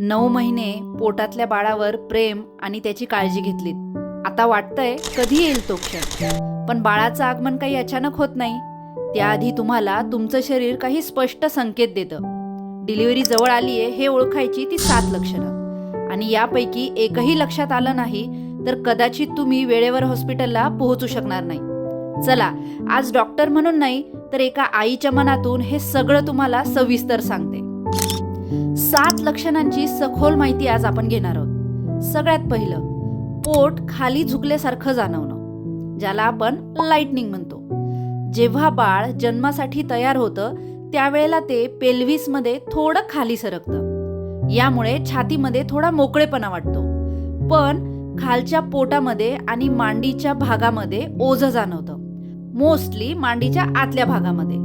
नऊ महिने पोटातल्या बाळावर प्रेम आणि त्याची काळजी घेतलीत. आता वाटतंय कधी येईल तो क्षण. पण बाळाचं आगमन काही अचानक होत नाही. त्याआधी तुम्हाला तुमचं शरीर काही स्पष्ट संकेत देतं. डिलिव्हरी जवळ आलीये हे ओळखायची ती सात लक्षणं. आणि यापैकी एकही लक्षात आलं नाही तर कदाचित तुम्ही वेळेवर हॉस्पिटलला पोहोचू शकणार नाही. चला आज डॉक्टर म्हणून नाही तर एका आईच्या मनातून हे सगळं तुम्हाला सविस्तर सांगते. सात लक्षणांची सखोल माहिती आज आपण घेणार आहोत. सगळ्यात पहिलं पोट खाली झुकल्यासारखं जाणवणं ज्याला आपण लाइटनिंग म्हणतो. जेव्हा बाळ जन्मासाठी तयार होतं त्यावेळेला ते पेल्व्हिसमध्ये थोडं खाली सरकतं. यामुळे छातीमध्ये थोडा मोकळेपणा वाटतो. पण खालच्या पोटामध्ये आणि मांडीच्या भागामध्ये ओझं जाणवतं. मोस्टली मांडीच्या आतल्या भागामध्ये.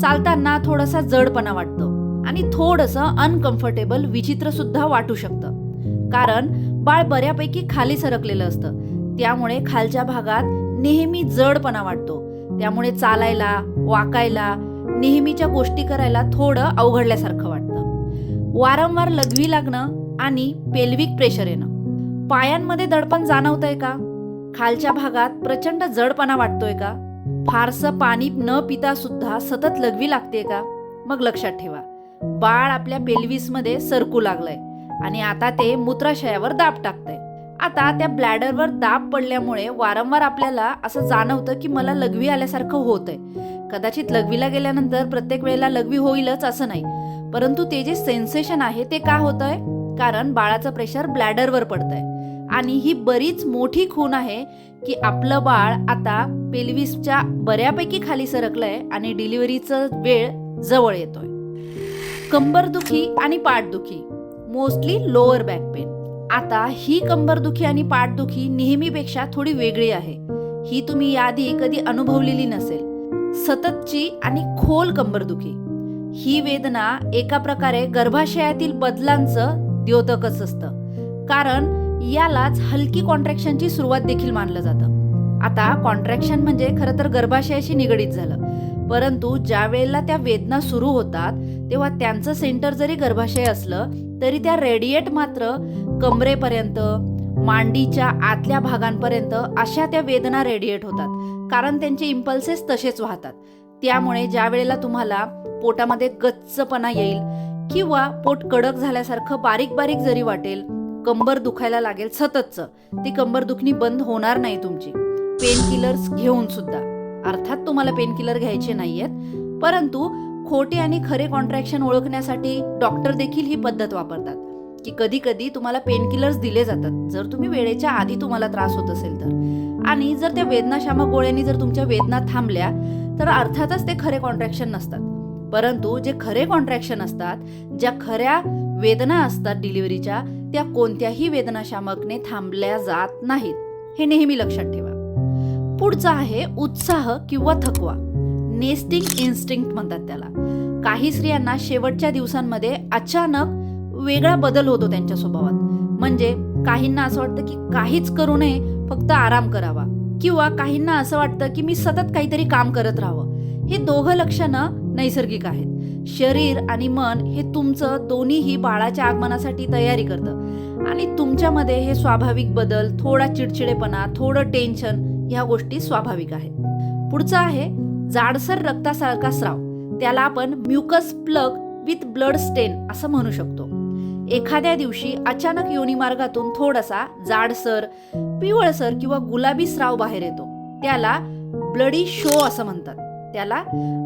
चालताना थोडासा जडपणा वाटतो. आणि थोडंसं अनकम्फर्टेबल विचित्र सुद्धा वाटू शकतं. कारण बाळ बऱ्यापैकी खाली सरकलेलं असतं. त्यामुळे खालच्या भागात नेहमी जडपणा वाटतो. त्यामुळे चालायला वाकायला नेहमीच्या गोष्टी करायला थोडं अवघडल्यासारखं वाटतं. वारंवार लघवी लागणं आणि पेल्विक प्रेशर येणं. पायांमध्ये दडपण जाणवतंय का? खालच्या भागात प्रचंड जडपणा वाटतोय का? फारसं पाणी न पिता सुद्धा सतत लघवी लागते का? मग लक्षात ठेवा. बाळ आपल्या पेल्विसमध्ये सरकू लागलंय. आणि आता ते मूत्राशयावर दाब टाकतंय. आता त्या ब्लॅडरवर दाब पडल्यामुळे वारंवार आपल्याला असं जाणवतं की मला लघवी आल्यासारखं होतंय. कदाचित लघवीला गेल्यानंतर प्रत्येक वेळेला लघवी होईलच असं नाही. परंतु ते जे सेन्सेशन आहे ते का होतंय? कारण बाळाचं प्रेशर ब्लॅडरवर पडतंय. आणि ही बरीच मोठी खून आहे की आपलं बाळ आता पेल्विसच्या बऱ्यापैकी खाली सरकलंय आणि डिलिव्हरीचं वेळ जवळ येतोय. कंबरदुखी आणि पाठदुखी मोस्टली लोअर बॅक पेन आता ही कंबरदुखी आणि पाठदुखी नेहमीपेक्षा थोडी वेगळी आहे. ही तुम्ही याआधी कधी अनुभवलेली नसेल. सततची आणि खोल कंबरदुखी ही वेदना एका प्रकारे गर्भाशयातील बदलांचं द्योतकच असतं. कारण यालाच हलकी कॉन्ट्रॅक्शनची सुरुवात देखील मानलं जातं. आता कॉन्ट्रॅक्शन म्हणजे खरं तर गर्भाशयाशी निगडीत झालं. परंतु ज्या वेळेला त्या वेदना सुरू होतात तेव्हा त्यांचं सेंटर जरी गर्भाशय असलं तरी त्या रेडिएट मात्र कमरेपर्यंत मांडीच्या आतल्या भागांपर्यंत अशा त्या वेदना रेडिएट होतात. कारण त्यांचे इम्पल्सेस तसेच वाहतात. त्यामुळे ज्या वेळेला तुम्हाला पोटामध्ये गच्चपणा येईल किंवा पोट कडक झाल्यासारखं बारीक बारीक जरी वाटेल कंबर दुखायला लागेल सततचं ती कंबर दुखणी बंद होणार नाही तुमची. पेन किलर्स घेऊन सुद्धा. अर्थात तुम्हाला पेनकिलर घ्यायचे नाहीयेत. परंतु खोटे आणि खरे कॉन्ट्रॅक्शन ओळखण्यासाठी डॉक्टर देखील ही पद्धत वापरतात. की कधी कधी तुम्हाला पेनकिलर्स दिले जातात. जर तुम्ही वेळेच्या आधी तुम्हाला त्रास होत असेल तर. आणि जर त्या वेदनाशामक गोळ्यांनी जर तुमच्या वेदना थांबल्या तर अर्थातच ते खरे कॉन्ट्रॅक्शन नसतात. परंतु जे खरे कॉन्ट्रॅक्शन असतात ज्या खऱ्या वेदना असतात डिलिव्हरीच्या त्या कोणत्याही वेदनाशामकने थांबल्या जात नाहीत. हे नेहमी लक्षात ठेवा. पुढचा आहे उत्साह किंवा थकवा. नेस्टिंग इन्स्टिंक्ट म्हणतात त्याला. काही स्त्रियांना शेवटच्या दिवसांमध्ये अचानक वेगळा बदल होतो त्यांच्या स्वभावात. म्हणजे काहींना असं वाटतं की काहीच करू नये फक्त आराम करावा. किंवा काहींना असं वाटतं की मी सतत काहीतरी काम करत राहावं. हे दोघं लक्षणं नैसर्गिक आहेत. शरीर आणि मन हे तुमचं दोन्हीही बाळाच्या आगमनासाठी तयारी करतं. आणि तुमच्यामध्ये हे स्वाभाविक बदल थोडा चिडचिडेपणा थोडं टेन्शन ह्या गोष्टी स्वाभाविक आहेत. पुढचं आहे जाडसर रक्तासारखा स्राव. त्याला आपण mucus plug with blood stain असं म्हणू शकतो. एखाद्या दिवशी अचानक योनिमार्गातून थोडासा जाडसर पिवळसर किंवा गुलाबी स्राव बाहेर येतो. त्याला ब्लडी शो असं म्हणतात. त्याला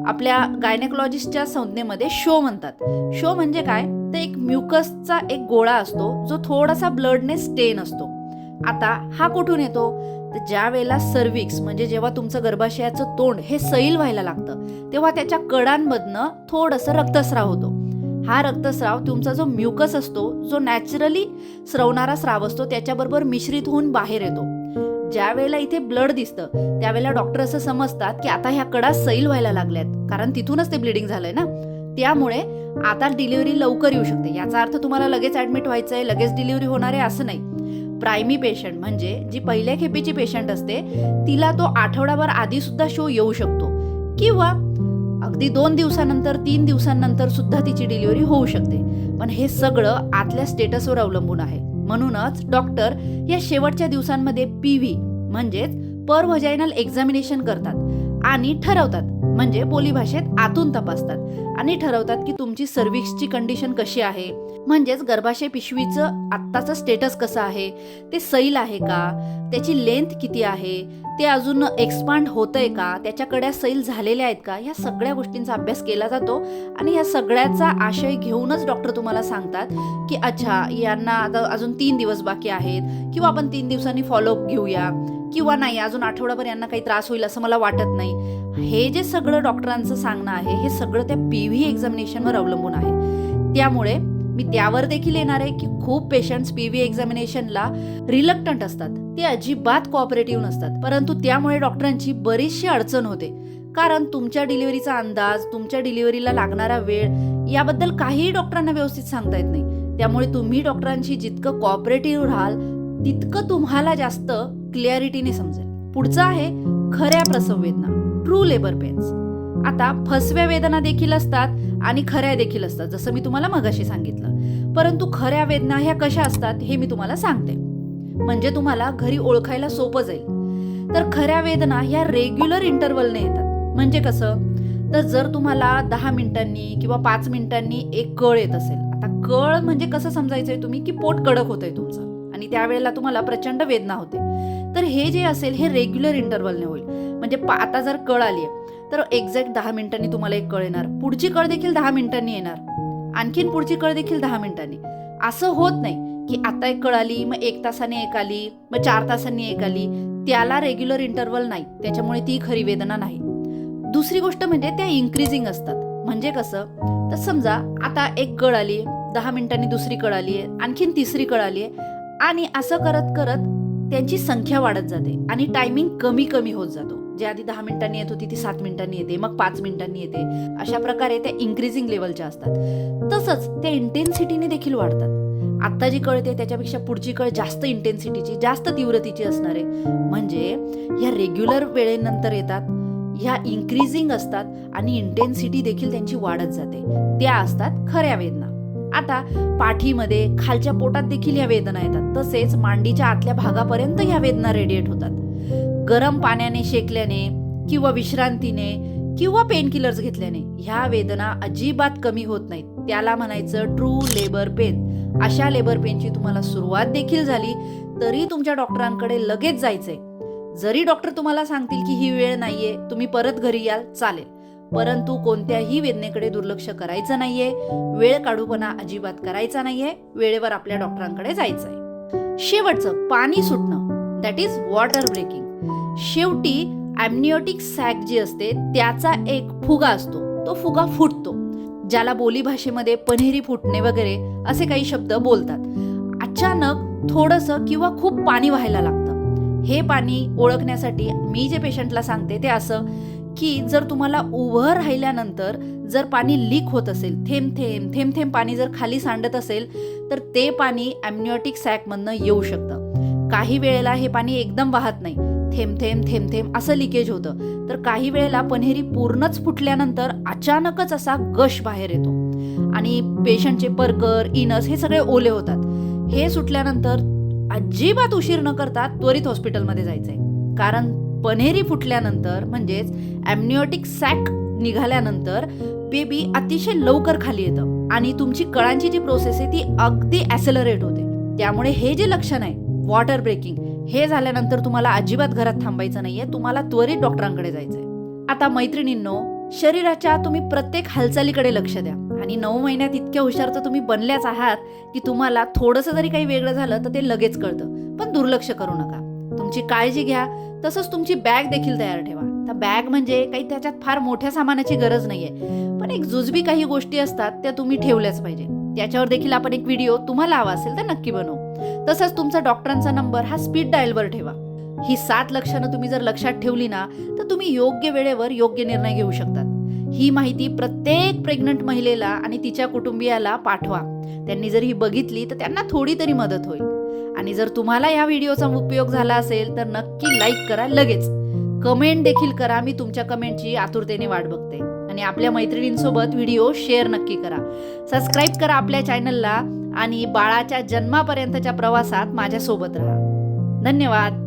आपल्या गायनेकॉलॉजिस्टच्या संज्ञेमध्ये शो म्हणतात. शो म्हणजे काय? तर एक म्युकसचा एक गोळा असतो जो थोडासा ब्लडने स्टेन असतो. आता हा कुठून येतो? तर ज्या वेळेला सर्विक्स म्हणजे जेव्हा तुमचं गर्भाशयाचं तोंड हे सैल व्हायला लागतं तेव्हा त्याच्या कडांमधनं थोडंसं रक्तस्राव होतो. हा रक्तस्राव तुमचा जो म्युकस असतो जो नॅचरली स्रवणारा स्राव असतो त्याच्याबरोबर मिश्रित होऊन बाहेर येतो. ज्या वेळेला इथे ब्लड दिसतं त्यावेळेला डॉक्टर असं समजतात की आता ह्या कडा सैल व्हायला लागल्यात कारण तिथूनच ते ब्लिडिंग झालंय ना. त्यामुळे आता डिलिव्हरी लवकर येऊ शकते. याचा अर्थ तुम्हाला लगेच ऍडमिट व्हायचंय लगेच डिलिव्हरी होणार आहे असं नाही. प्रायमी पेशंट म्हणजे जी पहिल्या खेपेची पेशंट असते तिला तो आठवडाभर आधी सुद्धा शो येऊ शकतो. किंवा अगदी दोन दिवसानंतर तीन दिवसांनंतर सुद्धा तिची डिलिव्हरी होऊ शकते. पण हे सगळं आतल्या स्टेटसवर अवलंबून आहे. म्हणूनच डॉक्टर या शेवटच्या दिवसांमध्ये पी व्ही म्हणजेच पर व्हजायनल एक्झामिनेशन करतात. आणि ठरवतात. म्हणजे बोलीभाषेत आतून तपासतात. आणि ठरवतात की तुमची सर्व्हिक्सची कंडिशन कशी आहे? म्हणजेच गर्भाशय पिशवीचं आत्ताचं स्टेटस कसं आहे? ते सैल आहे का? त्याची लेंथ किती आहे? ते अजून एक्सपांड होतंय का? त्याच्याकडे सैल झालेल्या आहेत का? ह्या सगळ्या गोष्टींचा अभ्यास केला जातो. आणि या सगळ्याचा आशय घेऊनच डॉक्टर तुम्हाला सांगतात की अच्छा यांना आता अजून तीन दिवस बाकी आहेत. किंवा आपण तीन दिवसांनी फॉलोअप घेऊया. किंवा नाही अजून आठवडाभर यांना काही त्रास होईल असं मला वाटत नाही. हे जे सगळं डॉक्टरांचं सांगणं आहे हे सगळं त्या पी व्ही एक्झामिनेशनवर अवलंबून आहे. त्यामुळे मी त्यावर देखील येणार आहे की खूप पेशंट्स पी व्ही एक्झामिनेशनला रिलक्टंट असतात. ते अजिबात कोऑपरेटिव्ह नसतात. परंतु त्यामुळे डॉक्टरांची बरीचशी अडचण होते. कारण तुमच्या डिलिव्हरीचा अंदाज तुमच्या डिलिव्हरीला लागणारा वेळ याबद्दल काहीही डॉक्टरांना व्यवस्थित सांगता येत नाही. त्यामुळे तुम्ही डॉक्टरांशी जितकं कोऑपरेटिव्ह राहाल तितकं तुम्हाला जास्त क्लिअरिटीने समजेल. पुढचं आहे खऱ्या प्रसव वेदना ट्रू लेबर पेन्स आता फसव्या वेदना देखील असतात आणि खऱ्या देखील असतात जसं मी तुम्हाला मगाशी सांगितलं. परंतु खऱ्या वेदना ह्या कशा असतात हे मी तुम्हाला सांगते. म्हणजे तुम्हाला घरी ओळखायला सोपं जाईल. तर खऱ्या वेदना ह्या रेग्युलर इंटरवलने येतात. म्हणजे कसं? तर जर तुम्हाला दहा मिनिटांनी किंवा पाच मिनिटांनी एक कळ येत असेल. आता कळ म्हणजे कसं समजायचंय तुम्ही? की पोट कडक होतंय तुमचं. आणि त्यावेळेला तुम्हाला प्रचंड वेदना होते. तर हे जे असेल हे रेग्युलर इंटरवलने होईल. म्हणजे पा- आता जर कळ आली तर एक्झॅक्ट दहा मिनिटांनी तुम्हाला एक कळ येणार. पुढची कळ देखील दहा मिनिटांनी येणार. आणखीन पुढची कळ देखील दहा मिनिटांनी. असं होत नाही की आता एक कळ आली मग एक तासाने एक आली मग चार तासांनी एक आली. त्याला रेग्युलर इंटरवल नाही. त्याच्यामुळे ती खरी वेदना नाही. दुसरी गोष्ट म्हणजे त्या इन्क्रीजिंग असतात. म्हणजे कसं? तर समजा आता एक कळ आली दहा मिनिटांनी दुसरी कळ आली आहे आणखीन तिसरी कळ आली आहे आणि असं करत करत त्यांची संख्या वाढत जाते आणि टायमिंग कमी कमी होत जातो. जे आधी दहा मिनिटांनी येत होती ती सात मिनिटांनी येते मग पाच मिनिटांनी येते. अशा प्रकारे त्या इन्क्रीजिंग लेवलच्या असतात. तसंच त्या इंटेन्सिटीने देखील वाढतात. आत्ता जी कळते त्याच्यापेक्षा पुढची कळ जास्त इंटेन्सिटीची जास्त तीव्रतेची असणार. आहे म्हणजे ह्या रेग्युलर वेळेनंतर येतात ह्या इन्क्रीजिंग असतात आणि इंटेन्सिटी देखील त्यांची वाढत जाते. त्या असतात खऱ्या वेदना. आता पाठीमध्ये खालच्या पोटात देखील या वेदना येतात. तसेच मांडीच्या आतल्या भागापर्यंत ह्या वेदना रेडिएट होतात. गरम पाण्याने शेकल्याने किंवा विश्रांतीने किंवा पेन किलर्स घेतल्याने ह्या वेदना अजिबात कमी होत नाहीत. त्याला म्हणायचं ट्रू लेबर पेन अशा लेबर पेनची तुम्हाला सुरुवात देखील झाली तरी तुमच्या डॉक्टरांकडे लगेच जायचंय. जरी डॉक्टर तुम्हाला सांगतील की ही वेळ नाहीये तुम्ही परत घरी याल चालेल. परंतु कोणत्याही वेदनेकडे दुर्लक्ष करायचं नाहीये. वेळ काढूपणा अजिबात करायचा नाहीये. वेळेवर आपल्या डॉक्टरांकडे जायचं आहे शेवटचं पाणी सुटणं. दॅट इज वॉटर ब्रेकिंग शेवटी ॲमनिओटिक सॅक जी असते त्याचा एक फुगा असतो. तो फुगा फुटतो. ज्याला बोलीभाषेमध्ये पन्हेरी फुटणे वगैरे असे काही शब्द बोलतात. अचानक थोडंसं किंवा खूप पाणी व्हायला लागतं. हे पाणी ओळखण्यासाठी मी जे पेशंटला सांगते ते असं की जर तुम्हाला उभं राहिल्यानंतर जर पाणी लीक होत असेल थेंब थेंब थेंब थेंब पाणी जर खाली सांडत असेल तर ते पाणी ॲम्निओटिक सॅकमधनं येऊ शकतं. काही वेळेला हे पाणी एकदम वाहत नाही. थेंब थेंब थेंब थेंब असं लिकेज होतं. तर काही वेळेला पन्हेरी पूर्णच फुटल्यानंतर अचानकच असा गश बाहेर येतो. आणि पेशंटचे पर्कर इनस हे सगळे ओले होतात. हे सुटल्यानंतर अजिबात उशीर न करता त्वरित हॉस्पिटलमध्ये जायचंय. कारण पन्हेरी फुटल्यानंतर म्हणजेच ॲम्निओटिक सॅक निघाल्यानंतर बेबी अतिशय लवकर खाली येतं आणि तुमची कळांची जी प्रोसेस आहे ती अगदी ॲसेलरेट होते. त्यामुळे हे जे लक्षण आहे वॉटर ब्रेकिंग हे झाल्यानंतर तुम्हाला अजिबात घरात थांबायचं नाहीये. तुम्हाला त्वरित डॉक्टरांकडे जायचंय. आता मैत्रिणींनो शरीराच्या तुम्ही प्रत्येक हालचालीकडे लक्ष द्या. आणि नऊ महिन्यात इतक्या हुशार तर तुम्ही बनल्याच आहात की तुम्हाला थोडंसं जरी काही वेगळं झालं तर ते लगेच कळतं. पण दुर्लक्ष करू नका. तुमची काळजी घ्या. तसंच तुमची बॅग देखील तयार ठेवा. तर बॅग म्हणजे काही त्याच्यात फार मोठ्या सामानाची गरज नाहीये. पण एक जुजबी काही गोष्टी असतात त्या तुम्ही ठेवल्याच पाहिजे. त्याच्यावर देखील आपण एक व्हिडिओ तुम्हाला हवा असेल तर नक्की बनवू. तसंच तुमचा डॉक्टरांचा नंबर हा स्पीड डायलवर ठेवा. ही सात लक्षणं तुम्ही जर लक्षात ठेवली ना तर तुम्ही योग्य वेळेवर योग्य निर्णय घेऊ शकतात. ही माहिती प्रत्येक प्रेग्नंट महिलेला आणि तिच्या कुटुंबियाला पाठवा. त्यांनी जर ही बघितली तर त्यांना थोडी तरी मदत होईल. आणि जर तुम्हाला या व्हिडिओचा उपयोग झाला असेल तर नक्की लाईक करा लगेच. कमेंट देखील करा मी तुमच्या कमेंटची आतुरतेने वाट बघते. आणि आपल्या मैत्रिणींसोबत व्हिडिओ शेअर नक्की करा. सबस्क्राईब करा आपल्या चॅनलला आणि बाळाच्या जन्मापर्यंतच्या प्रवासात माझ्यासोबत राहा. धन्यवाद.